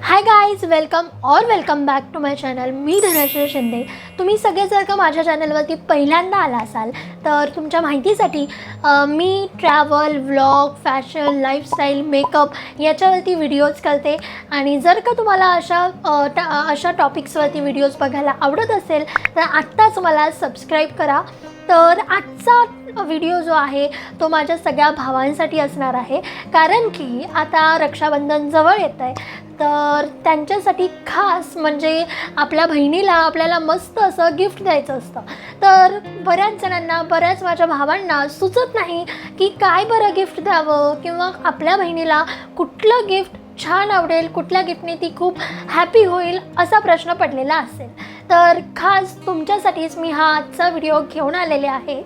Hi guys welcome or welcome back to my channel मी धनश्री शिंदे. तुम्ही सगळे जर का माझ्या चॅनलवरती पहिल्यांदा आला असाल? तर तुमच्या माहितीसाठी मी travel vlog fashion lifestyle makeup याच्यावरती व्हिडिओज करते. आणि जर का तुम्हाला अशा अशा टॉपिक्सवरती व्हिडिओज बघायला आवडत असेल तर आत्ताच मला सबस्क्राईब करा. तर आजचा व्हिडिओ जो आहे तो माझ्या सगळ्या भावांसाठी असणार आहे. कारण की आता रक्षाबंधन जवळ येत आहे तर त्यांच्यासाठी खास म्हणजे आपल्या बहिणीला आपल्याला मस्त असं गिफ्ट द्यायचं असतं. तर बऱ्याच जणांना बऱ्याच माझ्या भावांना सुचत नाही की काय बरं गिफ्ट द्यावं किंवा आपल्या बहिणीला कुठलं गिफ्ट छान आवडेल कुठल्या गिफ्टने ती खूप हॅपी होईल असा प्रश्न पडलेला असेल. तर खास तुमच्यासाठीच मी हा आजचा व्हिडिओ घेऊन आलेले आहे.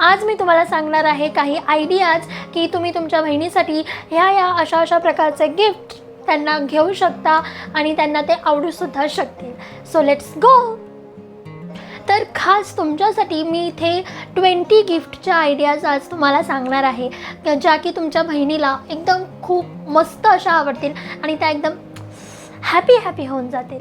आज मी तुम्हाला सांगणार आहे काही आयडियाज की तुम्ही तुमच्या बहिणीसाठी ह्या या अशा अशा प्रकारचे गिफ्ट त्यांना घेऊ शकता आणि त्यांना ते आवडूसुद्धा शकतील. सो लेट्स गो तर खास तुमच्यासाठी मी इथे ट्वेंटी गिफ्टच्या आयडियाज आज तुम्हाला सांगणार आहे. ज्या की तुमच्या बहिणीला एकदम खूप मस्त अशा आवडतील आणि त्या एकदम हॅपी हॅपी होऊन जातील.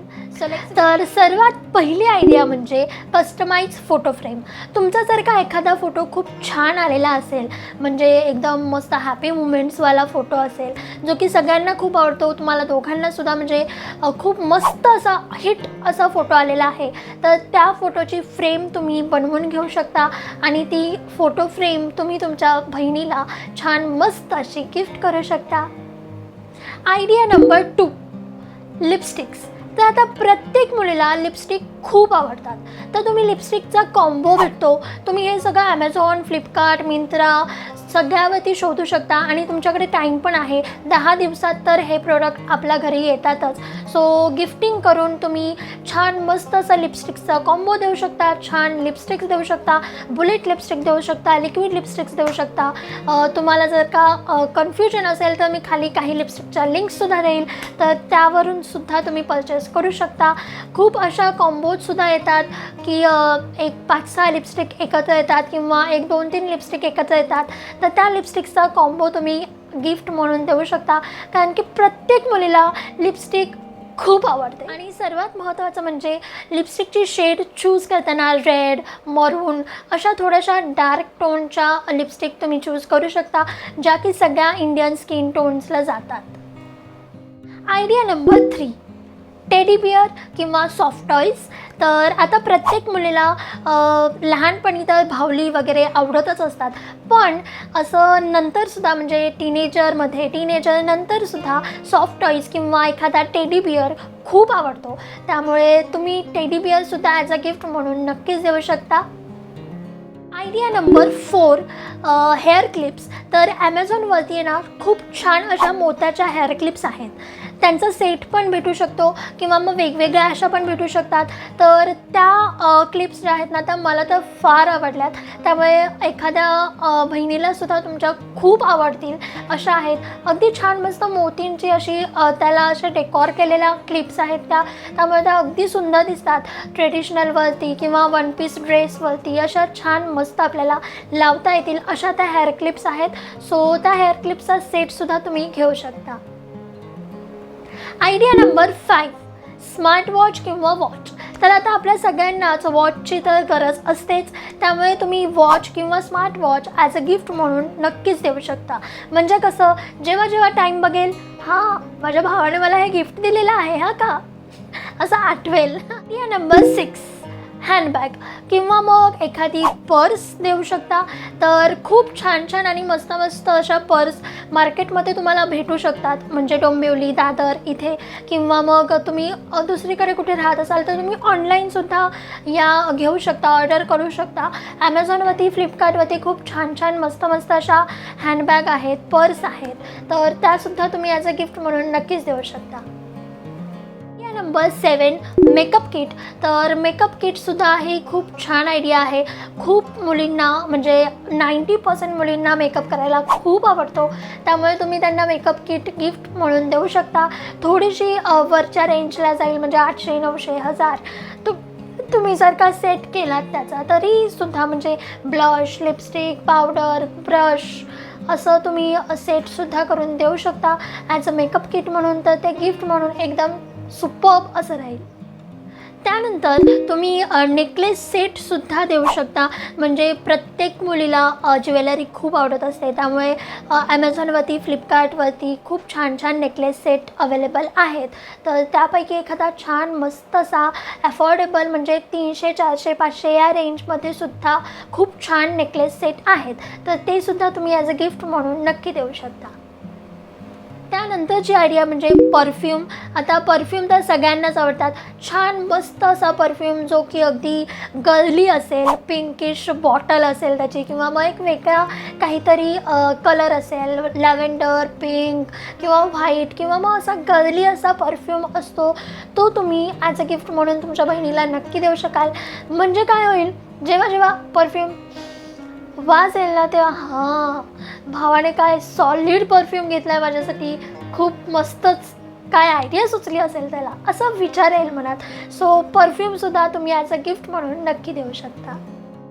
तर सर्वात पहिली आयडिया म्हणजे कस्टमाइज फोटो फ्रेम तुमचा जर का एखादा फोटो खूप छान आलेला असेल म्हणजे एकदम मस्त हॅपी मुमेंट्सवाला फोटो असेल जो की सगळ्यांना खूप आवडतो तुम्हाला दोघांनासुद्धा म्हणजे खूप मस्त असा हिट असा फोटो आलेला आहे तर त्या फोटोची फ्रेम तुम्ही बनवून घेऊ शकता आणि ती फोटो फ्रेम तुम्ही तुमच्या बहिणीला छान मस्त अशी गिफ्ट करू शकता. आयडिया नंबर टू लिपस्टिक्स तर आता प्रत्येक मुलीला लिपस्टिक खूप आवडतात. तर तुम्ही लिपस्टिकचा कॉम्बो भेटतो. तुम्ही हे सगळं ॲमेझॉन फ्लिपकार्ट मिंत्रा सगळ्यावरती शोधू शकता आणि तुमच्याकडे टाईम पण आहे. दहा दिवसात तर हे प्रोडक्ट आपल्या घरी येतातच. सो गिफ्टिंग करून तुम्ही छान मस्त असं लिपस्टिकचा कॉम्बो देऊ शकता छान लिपस्टिक्स देऊ शकता बुलेट लिपस्टिक देऊ शकता लिक्विड लिपस्टिक्स देऊ शकता. तुम्हाला जर का कन्फ्युजन असेल तर मी खाली काही लिपस्टिकच्या लिंक्ससुद्धा देईल. तर त्यावरून सुद्धा तुम्ही परचेस करू शकता. खूप अशा कॉम्बोजसुद्धा येतात की एक पाच सहा लिपस्टिक एकत्र येतात किंवा एक दोन तीन लिपस्टिक एकत्र येतात. तर त्या लिपस्टिकचा कॉम्बो तुम्ही गिफ्ट म्हणून देऊ शकता. कारण की प्रत्येक मुलीला लिपस्टिक खूप आवडते. आणि सर्वात महत्त्वाचं म्हणजे लिपस्टिकची शेड चूज करताना रेड मरून अशा थोड्याशा डार्क टोनच्या लिपस्टिक तुम्ही चूज करू शकता ज्या की सगळ्या इंडियन स्किन टोन्सला जातात. Idea number three teddy bear किंवा सॉफ्ट टॉईज. तर आता प्रत्येक मुलीला लहानपणी तर भावली वगैरे आवडतच असतात. पण असं नंतरसुद्धा म्हणजे टीनेजरमध्ये टीनेजर नंतरसुद्धा सॉफ्ट टॉईज किंवा एखादा टेडी बिअर खूप आवडतो. त्यामुळे तुम्ही टेडी बिअरसुद्धा ॲज अ गिफ्ट म्हणून नक्कीच देऊ शकता. Idea number four hair clips तर ॲमेझॉनवरती आहे ना खूप छान अशा मोत्याच्या हेअर क्लिप्स आहेत. त्यांचा सेट पण भेटू शकतो किंवा मग वेगवेगळ्या अशा पण भेटू शकतात. तर त्या क्लिप्स ज्या आहेत ना त्या मला तर फार आवडल्यात. त्यामुळे एखाद्या बहिणीलासुद्धा तुमच्या खूप आवडतील अशा आहेत. अगदी छान मस्त मोतींची अशी त्याला अशा डेकॉर केलेल्या क्लिप्स आहेत त्या. त्यामुळे त्या अगदी सुंदर दिसतात. ट्रेडिशनलवरती किंवा वन पीस ड्रेसवरती अशा छान मस्त आपल्याला लावता येतील अशा त्या हेअर क्लिप्स आहेत. सो त्या हेअर क्लिप्सचा सेटसुद्धा तुम्ही घेऊ शकता. Idea number five smart watch किंवा वॉच तर आता आपल्या सगळ्यांनाच वॉचची तर गरज असतेच. त्यामुळे तुम्ही वॉच किंवा smart watch as a gift म्हणून नक्कीच देऊ शकता. म्हणजे कसं जेव्हा जेव्हा टाईम बघेल हां माझ्या भावाने मला हे गिफ्ट दिलेलं आहे हा का? असं आठवेल. या नंबर सिक्स हँडबॅग किंवा मग एखादी पर्स देऊ शकता. तर खूप छान छान आणि मस्त मस्त अशा पर्स मार्केटमध्ये तुम्हाला भेटू शकतात. म्हणजे डोंबिवली दादर इथे. किंवा मग तुम्ही दुसरीकडे कुठे राहत असाल तर तुम्ही ऑनलाईनसुद्धा या घेऊ शकता ऑर्डर करू शकता. ॲमेझॉनवरती फ्लिपकार्टवरती खूप छान छान मस्त मस्त अशा हँडबॅग आहेत पर्स आहेत. तर त्यासुद्धा तुम्ही ॲज अ गिफ्ट म्हणून नक्कीच देऊ शकता. नंबर सेवन मेकअप किट तर मेकअप किटसुद्धा ही खूप छान आयडिया आहे. खूप मुलींना म्हणजे नाईंटी पर्सेंट मुलींना मेकअप करायला खूप आवडतो. त्यामुळे तुम्ही त्यांना मेकअप किट गिफ्ट म्हणून देऊ शकता. थोडीशी वरच्या रेंजला जाईल म्हणजे आठशे नऊशे हजार. तुम तुम्ही जर का सेट केलात त्याचा तरीसुद्धा म्हणजे ब्लश लिपस्टिक पावडर ब्रश असं तुम्ही सेटसुद्धा करून देऊ शकता. ॲज अ मेकअप किट म्हणून तर ते गिफ्ट म्हणून एकदम सुपर्ब असं राहील. त्यानंतर तुम्ही नेकलेस सेटसुद्धा देऊ शकता. म्हणजे प्रत्येक मुलीला ज्वेलरी खूप आवडत असते. त्यामुळे ॲमेझॉनवरती फ्लिपकार्टवरती खूप छान छान नेकलेस सेट अवेलेबल आहेत. तर त्यापैकी एखादा छान मस्त असा अफोर्डेबल म्हणजे तीनशे चारशे पाचशे या रेंजमध्ये सुद्धा खूप छान नेकलेस सेट आहेत. तर ते सुद्धा तुम्ही ॲज अ गिफ्ट म्हणून नक्की देऊ शकता. त्यानंतरची आयडिया म्हणजे परफ्यूम आता परफ्यूम तर सगळ्यांनाच आवडतात. छान मस्त असा परफ्यूम जो की अगदी गर्ली असेल पिंकिश बॉटल असेल त्याची किंवा मग एक वेगळा काहीतरी कलर असेल लॅव्हेंडर पिंक किंवा व्हाईट किंवा मग असा गर्ली असा परफ्यूम असतो तो तुम्ही ॲज अ गिफ्ट म्हणून तुमच्या बहिणीला नक्की देऊ शकाल. म्हणजे काय होईल जेव्हा जेव्हा परफ्यूम वाज येईल ना तेव्हा हां भावाने काय सॉलिड परफ्यूम घेतला आहे माझ्यासाठी खूप मस्तच काय आयडिया सुचली असेल त्याला असं विचार येईल मनात. सो परफ्यूमसुद्धा तुम्ही ॲज अ गिफ्ट म्हणून नक्की देऊ शकता.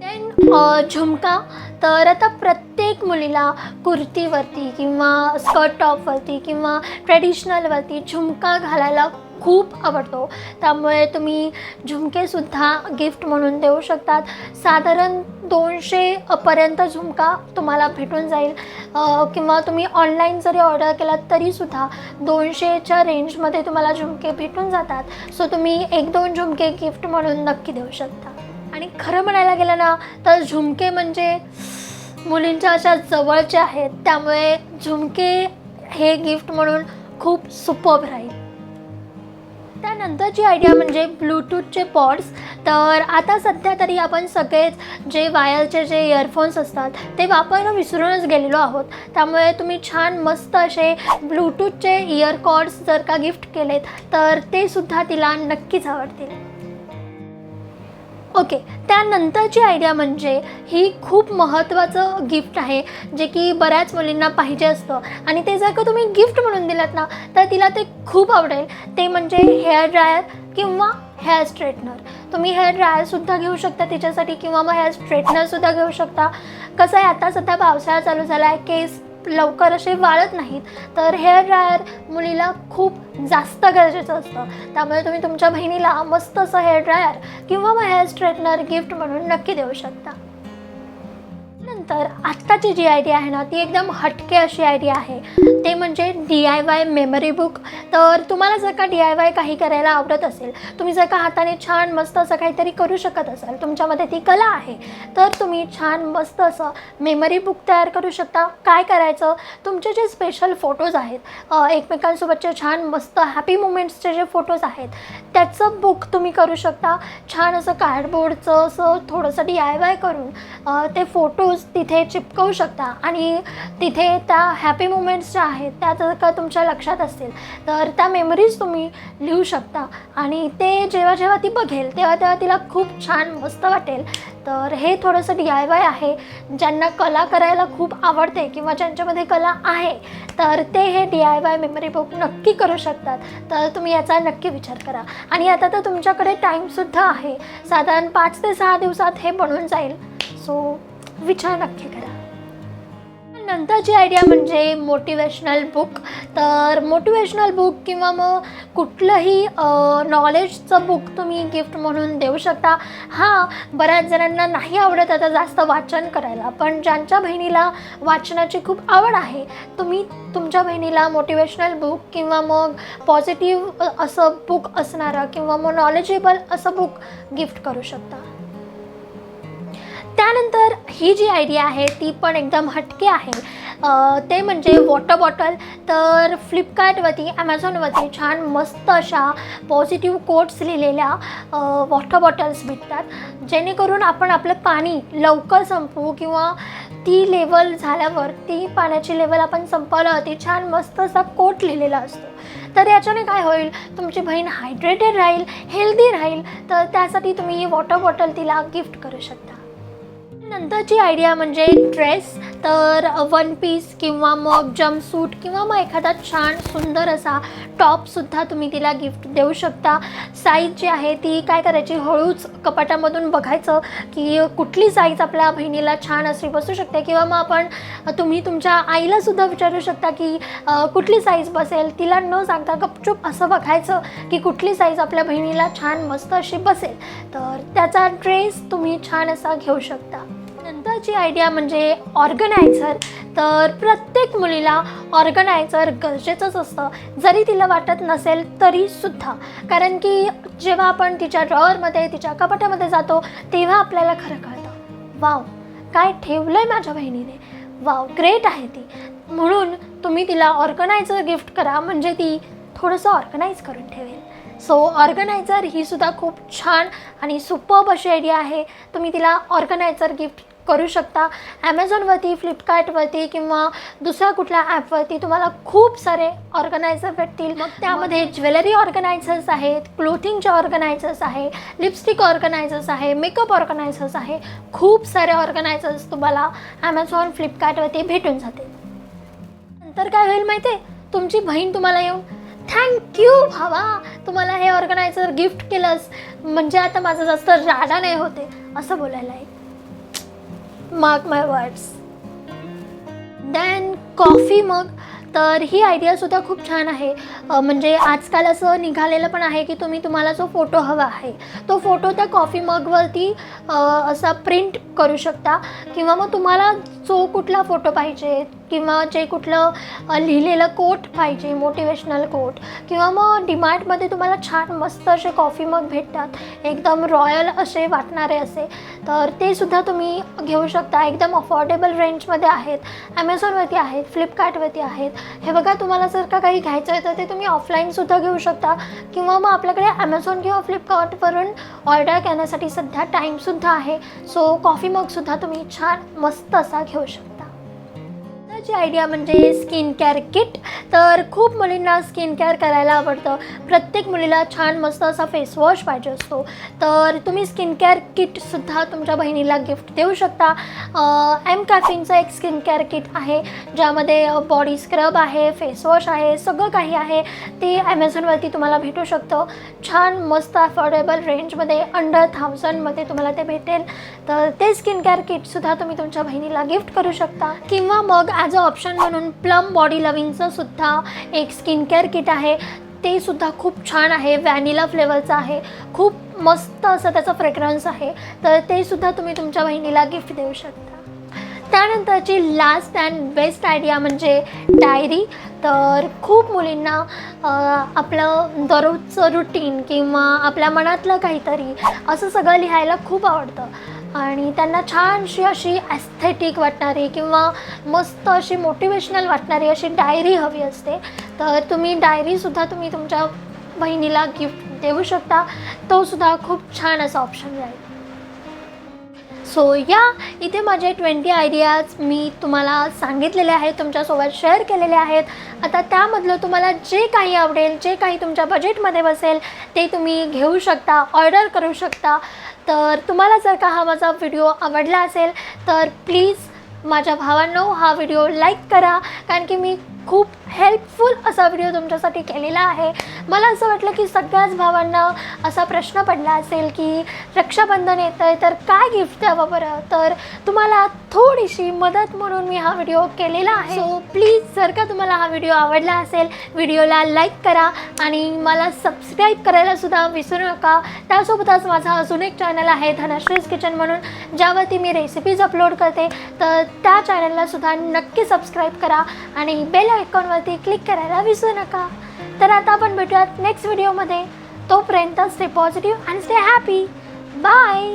देन झुमका. तर आता प्रत्येक मुलीला कुर्तीवरती किंवा स्कर्ट टॉपवरती किंवा ट्रेडिशनलवरती झुमका घालायला खूप आवडतो. त्यामुळे तुम्ही झुमकेसुद्धा गिफ्ट म्हणून देऊ शकतात. साधारण दोनशे पर्यंत झुमका तुम्हाला भेटून जाईल. किंवा तुम्ही ऑनलाईन जरी ऑर्डर केलात तरीसुद्धा दोनशेच्या रेंजमध्ये तुम्हाला झुमके भेटून जातात. सो तुम्ही एक दोन झुमके गिफ्ट म्हणून नक्की देऊ शकता. आणि खरं म्हणायला गेलं ना तर झुमके म्हणजे मुलींच्या अशा जवळच्या आहेत. त्यामुळे झुमके हे गिफ्ट म्हणून खूप सुपर्ब राहील. त्यानंतरची आयडिया म्हणजे ब्लूटूथचे पॉड्स तर आता सध्या तरी आपण सगळेच जे वायरचे जे इयरफोन्स असतात ते वापरणं विसरूनच गेलेलो आहोत. त्यामुळे तुम्ही छान मस्त असे ब्लूटूथचे इयरकॉड्स जर का गिफ्ट केलेत तर ते सुद्धा तिला नक्कीच आवडतील. ओके त्यानंतरची आयडिया म्हणजे ही खूप महत्त्वाचं गिफ्ट आहे जे की बऱ्याच मुलींना पाहिजे असतं. आणि ते जर का तुम्ही गिफ्ट म्हणून दिलात ना तर तिला ते खूप आवडेल. ते म्हणजे हेअर ड्रायर किंवा हेअर स्ट्रेटनर तुम्ही हेअर ड्रायरसुद्धा घेऊ शकता तिच्यासाठी किंवा मग हेअर स्ट्रेटनरसुद्धा घेऊ शकता. कसं आहे आता सध्या पावसाळा चालू झाला आहे केस लवकर असे वाळत नाहीत तर हेअर ड्रायर मुलीला खूप जास्त गरजेचं असतं. त्यामुळे तुम्ही तुमच्या बहिणीला मस्त असं हेअर ड्रायर किंवा मग हेअर स्ट्रेटनर गिफ्ट म्हणून नक्की देऊ शकता. नंतर आत्ताची जी आयडिया आहे ना ती एकदम हटके अशी आयडिया आहे. ते म्हणजे D I Y memory book तर तुम्हाला जर का डी आय वाय काही करायला आवडत असेल तुम्ही जर का हाताने छान मस्त असं काहीतरी करू शकत असाल तुमच्यामध्ये ती कला आहे तर तुम्ही छान मस्त असं मेमरी बुक तयार करू शकता. काय करायचं? तुमचे जे स्पेशल फोटोज आहेत एकमेकांसोबतचे छान मस्त हॅपी मुमेंट्सचे जे फोटोज आहेत त्याचं बुक तुम्ही करू शकता. छान असं कार्डबोर्डचं असं थोडंसं डी आय वाय करून ते फोटोज तिथे चिपकवू शकता. आणि तिथे त्या हॅपी मुमेंट्स ज्या आहेत त्या जर का तुमच्या लक्षात असतील तर त्या मेमरीज तुम्ही लिहू शकता. आणि ते जेव्हा जेव्हा ती बघेल तेव्हा तेव्हा तिला खूप छान मस्त वाटेल. तर हे थोडंसं डी आय वाय आहे. ज्यांना कला करायला खूप आवडते किंवा ज्यांच्यामध्ये कला आहे तर ते हे D I Y memory book नक्की करू शकतात. तर तुम्ही याचा नक्की विचार करा. आणि आता तर तुमच्याकडे टाईमसुद्धा आहे. साधारण पाच ते सहा दिवसात हे बनून जाईल. सो विचार नक्की करा. नंतरची आयडिया म्हणजे मोटिवेशनल बुक तर मोटिवेशनल बुक किंवा मग कुठलंही नॉलेजचं बुक तुम्ही गिफ्ट म्हणून देऊ शकता. हां बऱ्याच जणांना नाही आवडत आता जास्त वाचन करायला पण ज्यांच्या बहिणीला वाचनाची खूप आवड आहे तुम्ही तुमच्या बहिणीला मोटिवेशनल बुक किंवा मग पॉझिटिव्ह असं बुक असणारं किंवा मग नॉलेजेबल असं बुक गिफ्ट करू शकता. त्यानंतर ही जी आयडिया आहे ती पण एकदम हटके आहे. ते म्हणजे वॉटर बॉटल तर फ्लिपकार्टवरती ॲमेझॉनवरती छान मस्त अशा पॉझिटिव्ह कोट्स लिहिलेल्या वॉटर बॉटल्स भेटतात. जेणेकरून आपण आपलं पाणी लवकर संपवू किंवा ती लेवल झाल्यावर ती पाण्याची लेवल आपण संपवलं ती छान मस्त असा कोट लिहिलेला असतो. तर याच्याने काय होईल? तुमची बहीण हायड्रेटेड राहील हेल्दी राहील तर त्यासाठी तुम्ही वॉटर बॉटल तिला गिफ्ट करू शकता. नंतरची आयडिया म्हणजे ड्रेस तर वन पीस किंवा मग जम्पसूट किंवा मग एखादा छान सुंदर असा टॉपसुद्धा तुम्ही तिला गिफ्ट देऊ शकता. साईज जी आहे ती काय करायची? हळूच कपाटामधून बघायचं की कुठली साईज आपल्या बहिणीला छान अशी बसू शकते किंवा मग आपण तुम्ही तुमच्या आईलासुद्धा विचारू शकता की कुठली साईज बसेल? तिला न सांगता गपचूप असं बघायचं की कुठली साईज आपल्या बहिणीला छान मस्त अशी बसेल. तर त्याचा ड्रेस तुम्ही छान असा घेऊ शकता. नंतरची आयडिया म्हणजे ऑर्गनायझर तर प्रत्येक मुलीला ऑर्गनायझर गरजेचंच असतं. जरी तिला वाटत नसेल तरीसुद्धा कारण की जेव्हा आपण तिच्या ड्रॉवरमध्ये तिच्या कपाटामध्ये जातो तेव्हा आपल्याला खरं कळतं. वाव काय ठेवलं आहे माझ्या बहिणीने? वाव ग्रेट आहे ती. म्हणून तुम्ही तिला ऑर्गनायझर गिफ्ट करा म्हणजे ती थोडंसं ऑर्गनाईज करून ठेवेल. सो ऑर्गनायझर ही सुद्धा खूप छान आणि सुपर्ब अशी आयडिया आहे. तुम्ही तिला ऑर्गनायझर गिफ्ट करू शकता. ॲमेझॉनवरती फ्लिपकार्टवरती किंवा दुसऱ्या कुठल्या ॲपवरती तुम्हाला खूप सारे ऑर्गनायझर भेटतील. मग त्यामध्ये ज्वेलरी ऑर्गनायझर्स आहेत क्लोथिंगचे ऑर्गनायझर्स आहे लिपस्टिक ऑर्गनायझर्स आहे मेकअप ऑर्गनायझर्स आहे. खूप सारे ऑर्गनायझर्स तुम्हाला ॲमेझॉन फ्लिपकार्टवरती भेटून जातील. नंतर काय होईल माहिती आहे तुमची बहीण तुम्हाला येऊन थँक्यू भावा. तुम्हाला हे ऑर्गनायझर गिफ्ट केलंस. म्हणजे आता माझं जास्त राडा नाही होते. असं बोलायला आहे mark my words then coffee mug तर ही आयडियासुद्धा खूप छान आहे. म्हणजे आजकाल असं निघालेलं पण आहे की तुम्ही तुम्हाला जो फोटो हवा आहे तो फोटो त्या कॉफी मगवरती असा प्रिंट करू शकता. किंवा मग तुम्हाला जो कुठला फोटो पाहिजे किंवा जे कुठलं लिहिलेलं कोट पाहिजे मोटिवेशनल कोट किंवा मग डिमार्टमध्ये तुम्हाला छान मस्त असे कॉफी मग भेटतात एकदम रॉयल असे वाटणारे असे तर ते सुद्धा तुम्ही घेऊ शकता. एकदम अफोर्डेबल रेंजमध्ये आहेत. ॲमेझॉनवरती आहेत फ्लिपकार्टवरती आहेत. हे बघा तुम्हाला जर का काही घ्यायचं आहे तर ते तुम्ही ऑफलाईनसुद्धा घेऊ शकता. किंवा मग आपल्याकडे ॲमेझॉन किंवा फ्लिपकार्टवरून ऑर्डर करण्यासाठी सध्या टाईमसुद्धा आहे. सो कॉफी मगसुद्धा तुम्ही छान मस्त असा घेऊ शकता आजची आयडिया म्हणजे स्किन केअर किट तर खूप मुलींना स्किन केअर करायला आवडतं. प्रत्येक मुलीला छान मस्त असा फेसवॉश पाहिजे असतो. तर तुम्ही स्किन केअर किटसुद्धा तुमच्या बहिणीला गिफ्ट देऊ शकता. एम कॅफिनचं एक स्किन केअर किट आहे ज्यामध्ये बॉडी स्क्रब आहे फेसवॉश आहे सगळं काही आहे. ते ॲमेझॉनवरती तुम्हाला भेटू शकतं. छान मस्त अफोर्डेबल रेंजमध्ये अंडर थाउजंडमध्ये तुम्हाला ते भेटेल. तर ते स्किन केअर किटसुद्धा तुम्ही तुमच्या बहिणीला गिफ्ट करू शकता. किंवा मग ॲज अ ऑप्शन म्हणून प्लम बॉडी लविंगचं सुद्धा एक स्किन केअर किट आहे. ते सुद्धा खूप छान आहे. व्हॅनिला फ्लेवरचं आहे. खूप मस्त असं त्याचं फ्रेग्रन्स आहे. तर ते सुद्धा तुम्ही तुमच्या बहिणीला गिफ्ट देऊ शकता. त्यानंतरची लास्ट अँड बेस्ट आयडिया म्हणजे डायरी तर खूप मुलींना आपलं दररोजचं रुटीन किंवा आपल्या मनातलं काहीतरी असं सगळं लिहायला खूप आवडतं. आणि त्यांना छानशी अशी ॲस्थेटिक वाटणारी किंवा मस्त अशी मोटिवेशनल वाटणारी अशी डायरी हवी असते. तर तुम्ही डायरीसुद्धा तुम्ही तुमच्या बहिणीला गिफ्ट देऊ शकता. तोसुद्धा खूप छान असा ऑप्शन राहील. सो या इथे माझे ट्वेंटी आयडियाज मी तुम्हाला सांगितलेले आहेत तुमच्यासोबत शेअर केलेले आहेत. आता त्यामधलं तुम्हाला जे काही आवडेल जे काही तुमच्या बजेटमध्ये बसेल ते तुम्ही घेऊ शकता ऑर्डर करू शकता. तर तुम्हाला जर का हा माझा व्हिडिओ आवडला असेल तर प्लीज माझ्या भावांनो हा व्हिडिओ लाईक करा. कारण की मी खूप हेल्पफुल असा व्हिडिओ तुमच्यासाठी केलेला आहे. मला असं वाटलं की सगळ्याच भावांना असा प्रश्न पडला असेल की रक्षाबंधन येतं आहे तर काय गिफ्ट द्यावं बरं? तर तुम्हाला थोडीशी मदत म्हणून मी हा व्हिडिओ केलेला आहे. सो प्लीज जर का तुम्हाला हा व्हिडिओ आवडला असेल व्हिडिओला लाईक करा आणि मला सबस्क्राईब करायला सुद्धा विसरू नका. त्यासोबतच माझा अजून एक चॅनल आहे धनश्रीज किचन म्हणून ज्यावरती मी रेसिपीज अपलोड करते. तर त्या चॅनलला सुद्धा नक्की सबस्क्राईब करा आणि बेल आयकॉनवरती क्लिक करायला विसरू नका. तर आता आपण भेटूयात नेक्स्ट व्हिडिओमध्ये तोपर्यंत स्टे पॉझिटिव्ह आणि स्टे हॅपी बाय